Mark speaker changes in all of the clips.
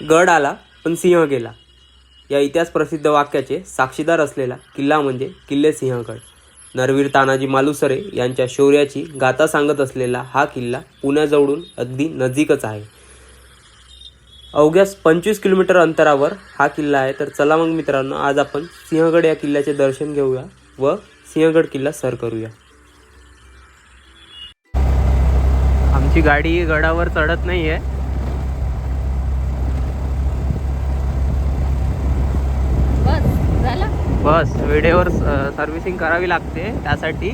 Speaker 1: गड आला पण सिंह गेला. या इतिहास प्रसिद्ध वाक्याचे साक्षीदार असलेला किल्ला म्हणजे किल्ले सिंहगड. नरवीर तानाजी मालुसरे यांच्या शौर्याची गाथा सांगत असलेला हा किल्ला पुण्याजवळून अगदी नजीकच आहे. अवघ्या पंचवीस किलोमीटर अंतरावर हा किल्ला आहे. तर चला मग मित्रांनो आज आपण सिंहगड या किल्ल्याचे दर्शन घेऊया व सिंहगड किल्ला सर करूया. आमची गाडी गडावर चढत नाही आहे
Speaker 2: बस झाला
Speaker 1: बस वेळेवर सर्व्हिसिंग करावी लागते त्यासाठी.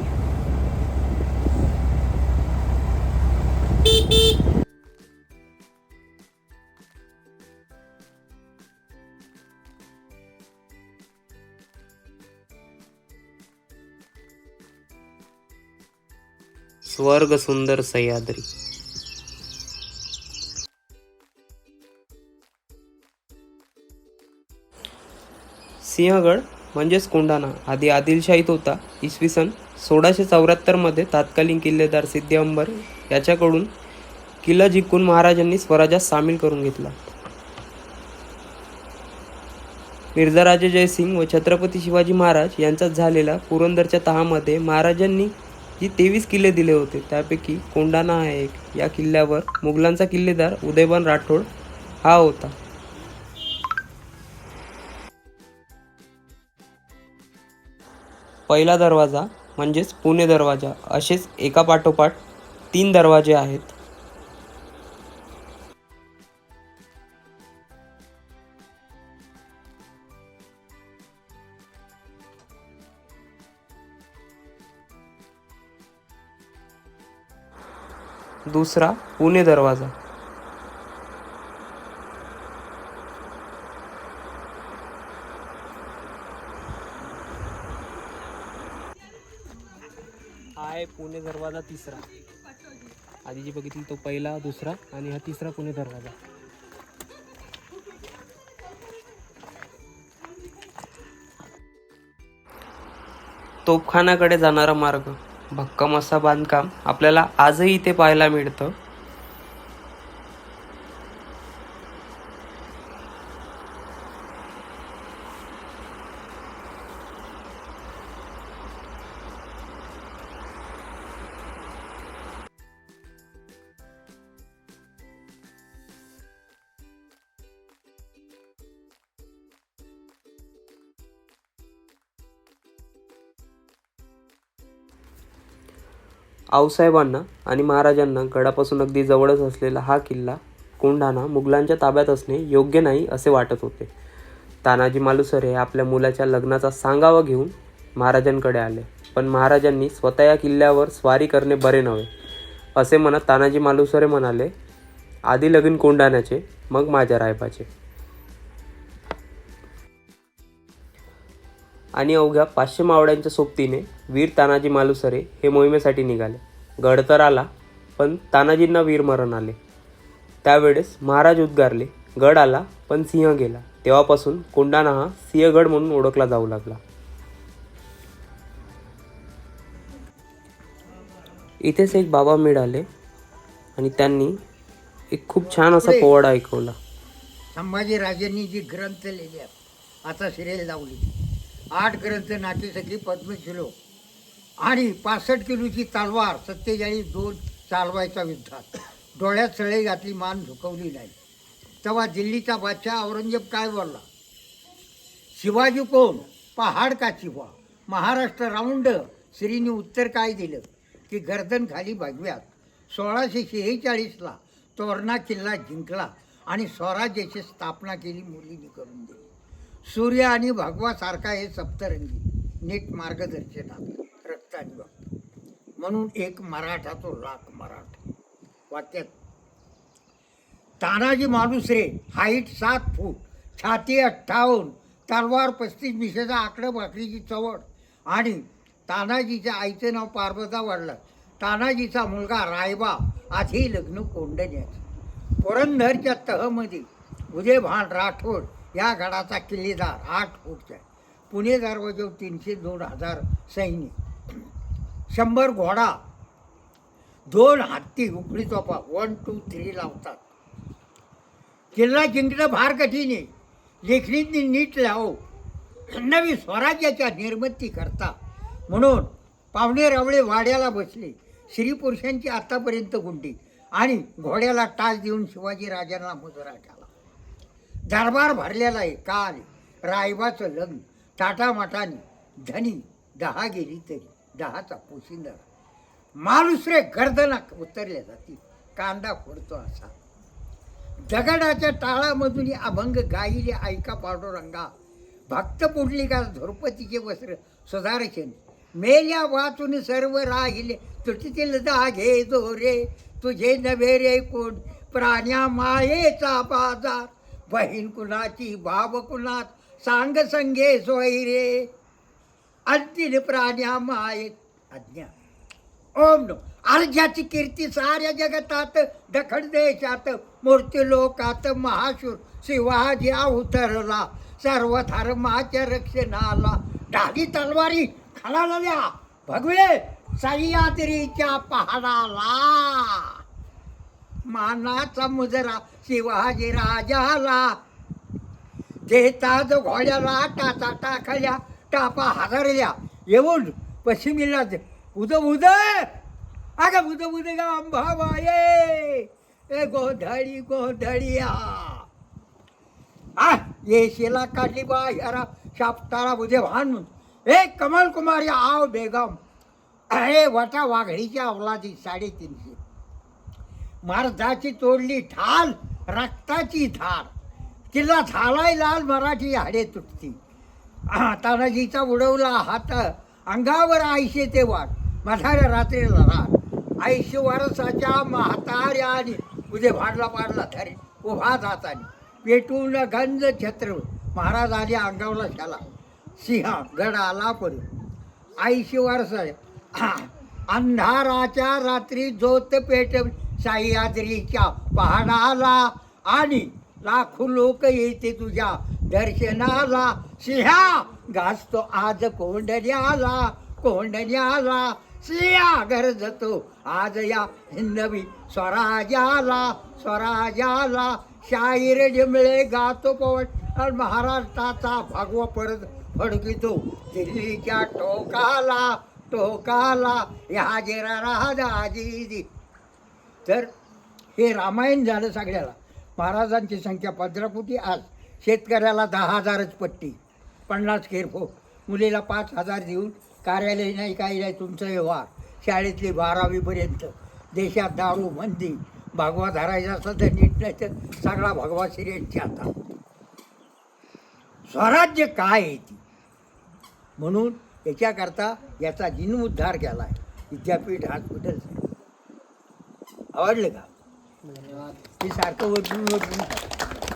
Speaker 1: स्वर्ग सुंदर सह्याद्री. सिंहगड म्हणजेच कोंढाणा आधी आदिलशाहीत होता. इसवी सन सोळाशे चौऱ्याहत्तरमध्ये तात्कालीन किल्लेदार सिद्धी अंबर याच्याकडून किल्ला जिंकून महाराजांनी स्वराज्यात सामील करून घेतला. मिर्झाराजे जयसिंग व छत्रपती शिवाजी महाराज यांच्यात झालेला पुरंदरच्या तहामध्ये महाराजांनी जी तेवीस किल्ले दिले होते त्यापैकी कोंढाणा हा एक. या किल्ल्यावर मुघलांचा किल्लेदार उदयबान राठोड हा होता. पहिला दरवाजा म्हणजेच पुणे दरवाजा असेच एकापाठोपाठ तीन दरवाजे आहेत. दुसरा पुणे दरवाजा हा आहे पुणे दरवाजा तिसरा. आधी जी बघितली तो पहिला दुसरा आणि हा तिसरा पुणे दरवाजा. तोफखानाकडे जाणारा मार्ग भक्कम असा बांधकाम आपल्याला आजही इथे पाहायला मिळतं. आऊसाहेबांना आणि महाराजांना गडापासून अगदी जवळच असलेला हा किल्ला कोंढाणा मुघलांच्या ताब्यात असणे योग्य नाही असे वाटत होते. तानाजी मालुसरे आपल्या मुलाच्या लग्नाचा सांगावा घेऊन महाराजांकडे आले. पण महाराजांनी स्वतः या किल्ल्यावर स्वारी करणे बरे नव्हे असे म्हणत तानाजी मालुसरे म्हणाले आधी लगीन कोंढाण्याचे मग माझ्या रायबाचे. आणि अवघ्या पाचशे मावळ्यांच्या सोबतीने वीर तानाजी मालुसरे हे मोहिमेसाठी निघाले. गड तर आला पण तानाजींना वीरमरण आले. त्यावेळेस महाराज उद्गारले गड आला पण सिंह गेला. तेव्हापासून कोंढाणा हा सिंहगड म्हणून ओळखला जाऊ लागला. इथेच एक बाबा मिळाले आणि त्यांनी एक खूप छान असा पोवाडा ऐकवला.
Speaker 3: संभाजीराजांनी जी ग्रंथ लिहिले आता सिरियल लावली. आठ ग्रंथ नातेसखी पद्म झिलो आणि पासष्ट किलोची तलवार सत्तेचाळीस दोन चालवायचा युद्धात डोळ्यात सळे घातली मान झुकवली नाही. तेव्हा दिल्लीचा बादशाह औरंगजेब काय बोलला? शिवाजी कोण? पहाड का चिवा महाराष्ट्र राऊंड. श्रीने उत्तर काय दिलं? की गर्दन खाली भागव्यात. सोळाशे शेहेचाळीसला तोरणा किल्ला जिंकला आणि स्वराज्याची स्थापना केली मुलींनी करून दिली. सूर्य आणि भगवासारखा हे सप्तरंगी नीट मार्गदर्शनात रक्तानी म्हणून एक मराठा तो लाख मराठा. वाक्यात तानाजी मालुसरे हाईट सात फूट छाती अठ्ठावन्न तलवार पस्तीस मिशेचा आकडं भाकरीची चवड आणि तानाजीच्या आईचं नाव पार्वता वाढलं तानाजीचा मुलगा रायबा आधी लग्न कोंडण्याचं पुरंदरच्या तहमध्ये उदयभान राठोड या गडाचा किल्लेदार आठ फूटचा. पुणे दरवाजावर तीनशे दोन हजार सैनिक. शंभर घोडा दोन हत्ती उकडी चोपा वन टू थ्री लावतात. किल्ला जिंकणं फार कठीण आहे. लेखणींनी नीट लावो. नवी स्वराज्याच्या निर्मिती करता. म्हणून पाहुणे रावळे वाड्याला बसले. स्त्री पुरुषांची आतापर्यंत गुंडी आणि घोड्याला टाच देऊन शिवाजी राजांना मुजराटा दरबार भरलेला आहे काल. रायबाचं लग्न टाटामाटाने धनी दहा गेली तरी दहाचा पोशिंदा मालुसरे गर्दना उतरल्या जातील कांदा फोडतो असा. दगडाच्या टाळामधून अभंग गाईले ऐका पांडुरंगा. भक्त पुढली का धुरपतीचे वस्त्र सुधारशन मेल्या वाचून सर्व राहिले तुटीतील दागे रे तुझे नवे रे कोण प्राण्या मायेचा बाजार. बहीण कुणाची बाब कुणात? सांग संगे सोयरे. अंतिल प्राण्या माये अज्ञा ओम नो अर्ध्याची कीर्ती साऱ्या जगतात दखड देशात मूर्ती लोकात महाशूर शिवाजी अवतरला सर्व धर्माच्या रक्षणाला. ढाली तलवारी खाला भगवे सह्याद्रीच्या पहाडाला. मानाचा मुजरा शिवाजी राजाला. देता जो घोड्याला टाचा टाकल्या टापा हादरल्या. येऊन पश्चिमेला उद उद! अग उद उद गा अंबाबाये ए गोधळी गोधडिया! आ येशीला काढली बा यारा शापतारा उदे भान ए कमल कुमारी आव बेगम! अरे वटा वाघळीच्या अवलादी साडेतीनशे. महाराजाची तोडली ठाल रक्ताची धार तिला झालाय लाल मराठी हाडे तुटती. तानाजीचा उडवला हात अंगावर आयशे ते वाट. मधाऱ्या रात्रीला रात. आयशे वारसाच्या म्हाताऱ्याने. उदे भाडला पाडला धरे उभा जाताने. पेटून गंज छत्र. महाराज आले अंगावला शाला सिंह गड आला पडू आयुष्य वारस अंधाराच्या रात्री जोत पेट सह्याद्रीच्या पहाडाला आणि लाखो लोक येते तुझ्या दर्शनाला. सिंहा गाजतो आज कोंडण्याला कोंडण्याला सिंहा गरजतो आज या हिंदवी स्वराजाला स्वराजाला शाहीर जिमळे गातो पवट महाराष्ट्राचा भगवा परत फडकितो दिल्लीच्या टोकाला टोकाला. या जिरा दी तर हे रामायण झालं सगळ्याला. महाराजांची संख्या पंधरा कोटी आज. शेतकऱ्याला दहा हजारच पट्टी. पन्नास खेरफो मुलीला पाच हजार देऊन कार्यालय नाही काही नाही तुमचं व्यवहार शाळेतली बारावीपर्यंत देशात दारू मंदी भगवा धरायचा सध्या तर नीट नाही तर सगळा भगवा सिरियनच्या आता स्वराज्य काय आहे ती? म्हणून याच्याकरता याचा जिनउद्धार केला आहे विद्यापीठ हॉस्पिटल. आवडले का? ते सारखं वरतून वरतून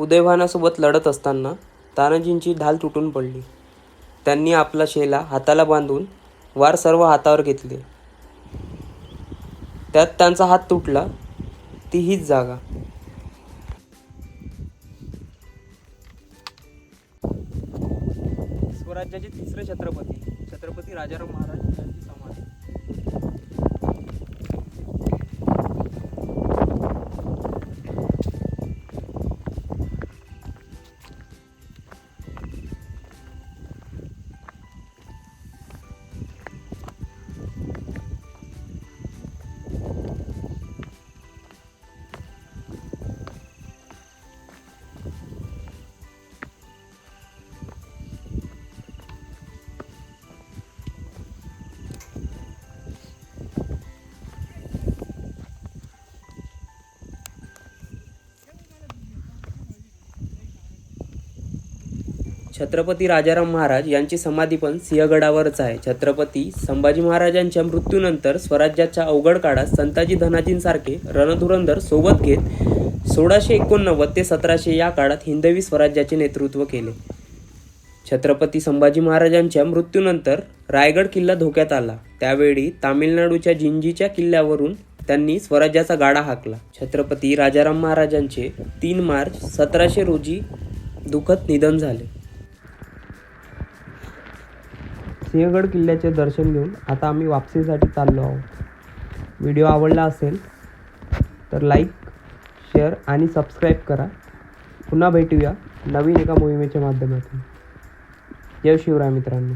Speaker 1: उदयभानासोबत लढत असताना तानाजींची ढाल तुटून पडली. त्यांनी आपला शेला हाताला बांधून वार सर्व हातावर घेतले. त्यात त्यांचा हात तुटला ती हीच जागा. स्वराज्याचे तिसरे छत्रपती छत्रपती राजाराम महाराज छत्रपती राजाराम महाराज यांची समाधी पण सिंहगडावरच आहे. छत्रपती संभाजी महाराजांच्या मृत्यूनंतर स्वराज्याच्या अवघड काळात संताजी धनाजींसारखे रणधुरंधर सोबत घेत सोळाशे एकोणनव्वद ते सतराशे या काळात हिंदवी स्वराज्याचे नेतृत्व केले. छत्रपती संभाजी महाराजांच्या मृत्यूनंतर रायगड किल्ला धोक्यात आला. त्यावेळी तामिळनाडूच्या जिंजीच्या किल्ल्यावरून त्यांनी स्वराज्याचा गाडा हाकला. छत्रपती राजाराम महाराजांचे तीन मार्च सतराशे रोजी दुखत निधन झाले. सिंहगड किल्ल्याचे दर्शन घेऊन आता आम्ही वापसीसाठी चाललो आहोत. व्हिडिओ आवडला असेल तर लाईक शेअर आणि सबस्क्राईब करा. पुन्हा भेटूया नवीन एका मोहिमेच्या माध्यमातून. जय शिवराय मित्रांनो.